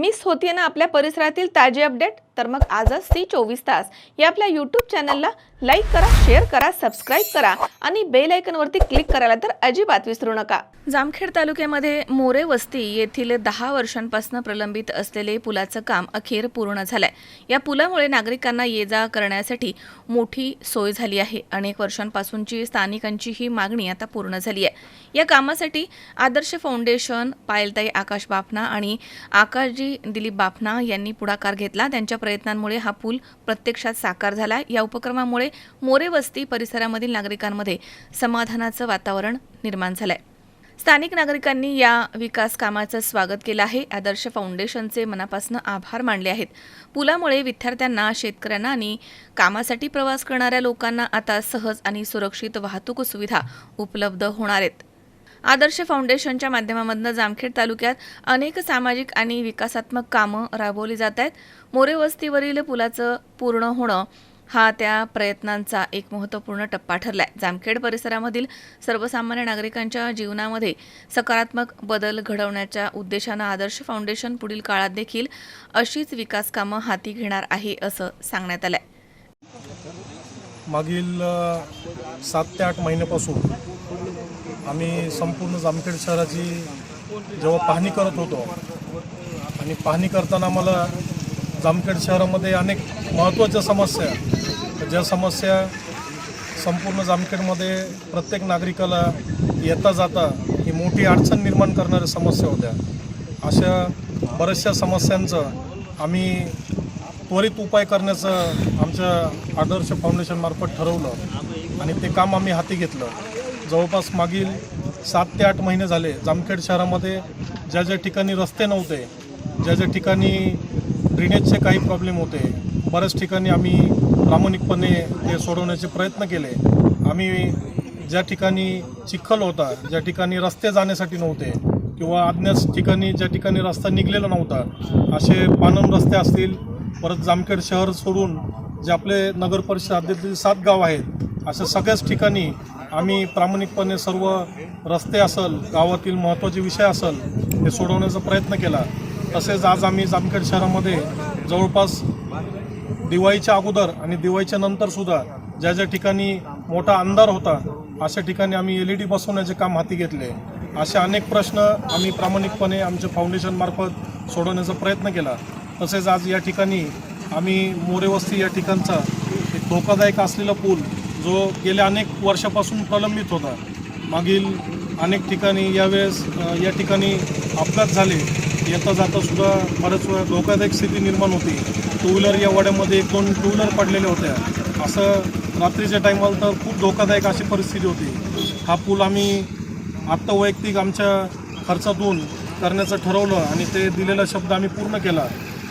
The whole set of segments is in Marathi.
मिस होतीये ना आपल्या परिसरातील ताजे अपडेट? तर मग आजच सी चोवीस तास या आपल्या यूट्यूब चॅनलला लाईक करा शेअर करा सबस्क्राईब करा आणि बेल आयकनवरती क्लिक करायला तर अजिबात विसरू नका. जामखेड तालुक्यामध्ये मोरे वस्ती येथील दहा वर्षांपासून प्रलंबित असलेले पुलाचं काम अखेर पूर्ण झालंय. या पुलामुळे नागरिकांना ये जा करण्यासाठी मोठी सोय झाली आहे. अनेक वर्षांपासूनची स्थानिकांची ही मागणी आता पूर्ण झाली आहे. या कामासाठी आदर्श फाउंडेशन पायलताई आकाश बाफना आणि आकाशजी दिलीप बाफना यांनी पुढाकार घेतला. त्यांच्या प्रयत्नांमुळे हा पूल प्रत्यक्षात साकार झाला. या उपक्रमामुळे मोरे वस्ती परिसरामधील नागरिकांमध्ये समाधानाचं वातावरण निर्माण झालंय. स्थानिक नागरिकांनी या विकास कामाचं स्वागत केलं आहे. आदर्श फाउंडेशनचे मनापासून आभार मानले आहेत. पुलामुळे विद्यार्थ्यांना शेतकऱ्यांना आणि कामासाठी प्रवास करणाऱ्या लोकांना आता सहज आणि सुरक्षित वाहतूक सुविधा उपलब्ध होणार आहेत. आदर्श फाउंडेशनच्या माध्यमामधनं जामखेड तालुक्यात अनेक सामाजिक आणि विकासात्मक कामं राबवली जात आहेत. मोरे वस्तीवरील पुलाचं पूर्ण होणं हा त्या प्रयत्नांचा एक महत्त्वपूर्ण टप्पा ठरलाय. जामखेड परिसरामधील सर्वसामान्य नागरिकांच्या जीवनामध्ये सकारात्मक बदल घडवण्याच्या उद्देशानं आदर्श फाउंडेशन पुढील काळात देखील अशीच विकास कामं हाती घेणार आहे असं सांगण्यात आलंय. मागील सात ते आठ महिन्यापासून आम्ही संपूर्ण जामखेड शहराची जेव्हा पाहणी करत होतो आणि पाहणी करताना आम्हाला जामखेड शहरामध्ये अनेक महत्त्वाच्या समस्या ज्या समस्या संपूर्ण जामखेडमध्ये प्रत्येक नागरिकाला येता जाता ही मोठी अडचण निर्माण करणाऱ्या समस्या होत्या. अशा बऱ्याचशा समस्यांचं आम्ही त्वरित उपाय करण्याचं आमच्या आदर्श फाउंडेशनमार्फत ठरवलं आणि ते काम आम्ही हाती घेतलं. जवळपास मागील सात ते आठ महिने झाले जामखेड शहरामध्ये ज्या ज्या ठिकाणी रस्ते नव्हते ज्या ज्या ठिकाणी ड्रेनेजचे काही प्रॉब्लेम होते बऱ्याच ठिकाणी आम्ही प्रामाणिकपणे ते सोडवण्याचे प्रयत्न केले. आम्ही ज्या ठिकाणी चिखल होता ज्या ठिकाणी रस्ते जाण्यासाठी नव्हते किंवा अज्ञात ठिकाणी ज्या ठिकाणी रस्ता निघलेला नव्हता असे पानम रस्ते असतील परत जामखेड शहर सोडून जे आपले नगर परिषद हद्दीतील सात गाव आहेत अशा सगळ्याच ठिकाणी आम्ही प्रामाणिकपणे सर्व रस्ते असल गावातील महत्त्वाचे विषय असल हे सोडवण्याचा प्रयत्न केला. तसेच आज आम्ही जामखेड शहरामध्ये जवळपास दिवाळीच्या अगोदर आणि दिवाळीच्या नंतरसुद्धा ज्या ज्या ठिकाणी मोठा अंधार होता अशा ठिकाणी आम्ही एल ई डी बसवण्याचे काम हाती घेतले. असे अनेक प्रश्न आम्ही प्रामाणिकपणे आमच्या फाउंडेशनमार्फत सोडवण्याचा प्रयत्न केला. तसेच आज या ठिकाणी आम्ही मोरेवस्ती या ठिकाणचा एक धोकादायक असलेला पूल जो गेल्या अनेक वर्षापासून प्रलंबित होता. मागील अनेक ठिकाणी यावेळेस या ठिकाणी अपघात झाले. येता जाता सुद्धा बऱ्याच वेळा धोकादायक स्थिती निर्माण होती. टू व्हीलर या वाड्यामध्ये एक दोन टू व्हीलर पडलेल्या होत्या. असं रात्रीच्या टायमाला तर खूप धोकादायक अशी परिस्थिती होती. हा पूल आम्ही आत्ता वैयक्तिक आमच्या खर्चातून करण्याचं ठरवलं आणि ते दिलेला शब्द आम्ही पूर्ण केला.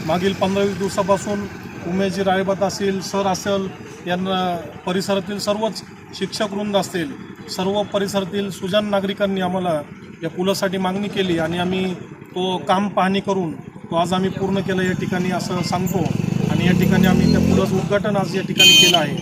मागील पंधरा वीस दिवसापासून उमेशजी राळेबात असेल सर असेल यांना परिसरातील सर्वच शिक्षक वृंद असतील सर्व परिसरातील सुजान नागरिकांनी आम्हाला या पुलासाठी मागणी केली आणि आम्ही तो काम पाहणी करून तो आज आम्ही पूर्ण केलं या ठिकाणी असं सांगतो. आणि या ठिकाणी आम्ही त्या पुलाचं उद्घाटन आज या ठिकाणी केलं आहे.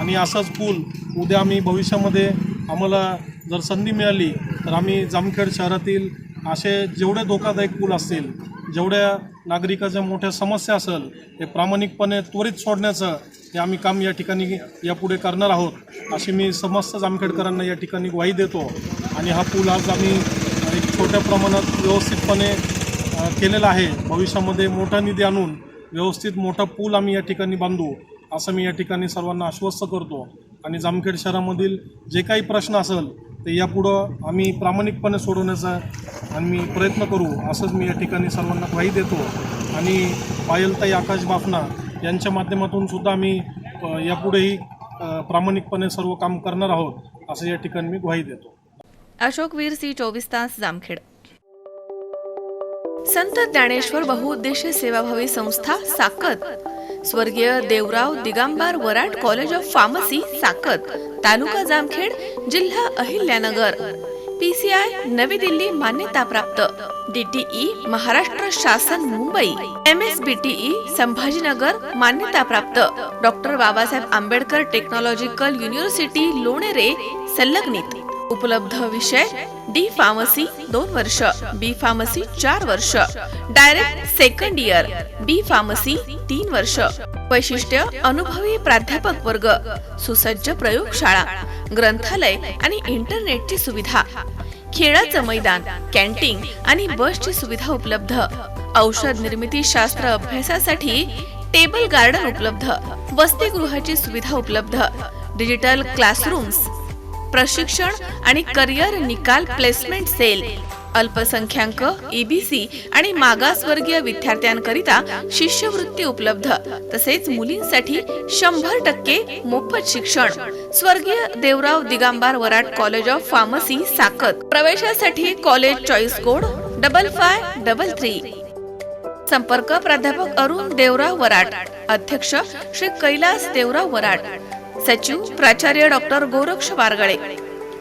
आणि असंच पूल उद्या आम्ही भविष्यामध्ये आम्हाला जर संधी मिळाली तर आम्ही जामखेड शहरातील असे जेवढे धोकादायक पूल असतील जेवढ्या नागरिकाच्या मोठ्या समस्या असेल ते प्रामाणिकपणे त्वरित सोडण्याचं हे आम्ही काम या ठिकाणी यापुढे करणार आहोत. अशी मी समस्त जामखेडकरांना या ठिकाणी ग्वाही देतो. आणि हा पूल आज आम्ही एक छोट्या प्रमाणात व्यवस्थितपणे केलेला आहे. भविष्यामध्ये मोठा निधी आणून व्यवस्थित मोठा पूल आम्ही या ठिकाणी बांधू असं मी या ठिकाणी सर्वांना आश्वस्त करतो. आणि जामखेड शहरामधील जे काही प्रश्न असेल तर यापुढं आम्ही प्रामाणिकपणे सोडवण्याचा आम्ही प्रयत्न करू असंच मी या ठिकाणी सर्वांना ग्वाही देतो. आणि पायलताई आकाश बाफना यांच्या माध्यमातून सुद्धा आम्ही यापुढेही प्रामाणिकपणे सर्व काम करणार आहोत असं या ठिकाणी मी ग्वाही देतो. अशोक वीर सी चोवीस तास जामखेड. संत ज्ञानेश्वर बहुउद्देशीय सेवाभावी संस्था साकत. स्वर्गीय Devrao Digambar Warat college of pharmacy Sakat. तालुका जामखेड जिल्हा अहिल्यानगर. पी सी आय नवी दिल्ली मान्यताप्राप्त. डीटीई महाराष्ट्र शासन Mumbai. M S B T E Sambhajinagar मान्यताप्राप्त. Doctor Babasaheb Ambedkar technological university Lonere संलग्नित. उपलब्ध विषय डी फार्मसी दोन वर्ष बी फार्मसी चार वर्ष. Direct second year B pharmacy तीन वर्ष. वैशिष्ट्य अनुभवी प्राध्यापक वर्ग सुसज्ज प्रयोगशाळा ग्रंथालय आणि इंटरनेटची सुविधा. खेळाचं मैदान कॅन्टीन आणि बसची सुविधा उपलब्ध. औषध निर्मिती शास्त्र अभ्यासासाठी टेबल गार्डन उपलब्ध. वसतिगृहाची सुविधा उपलब्ध. डिजिटल क्लासरूम्स प्रशिक्षण आणि करिअर निकाल प्लेसमेंट सेल अल्पसंख्याक एबीसी आणि मागासवर्गीय विद्यार्थ्यांकरिता शिष्यवृत्ती उपलब्ध. तसेच मुलींसाठी शंभर टक्के मोफत शिक्षण. स्वर्गीय Devrao Digambar Warad college of pharmacy Sakat प्रवेशासाठी college choice code double five double three. संपर्क प्राध्यापक अरुण देवराव वराट अध्यक्ष श्री कैलास देवराव वराट सचिव प्राचार्य doctor Goraksh Bargale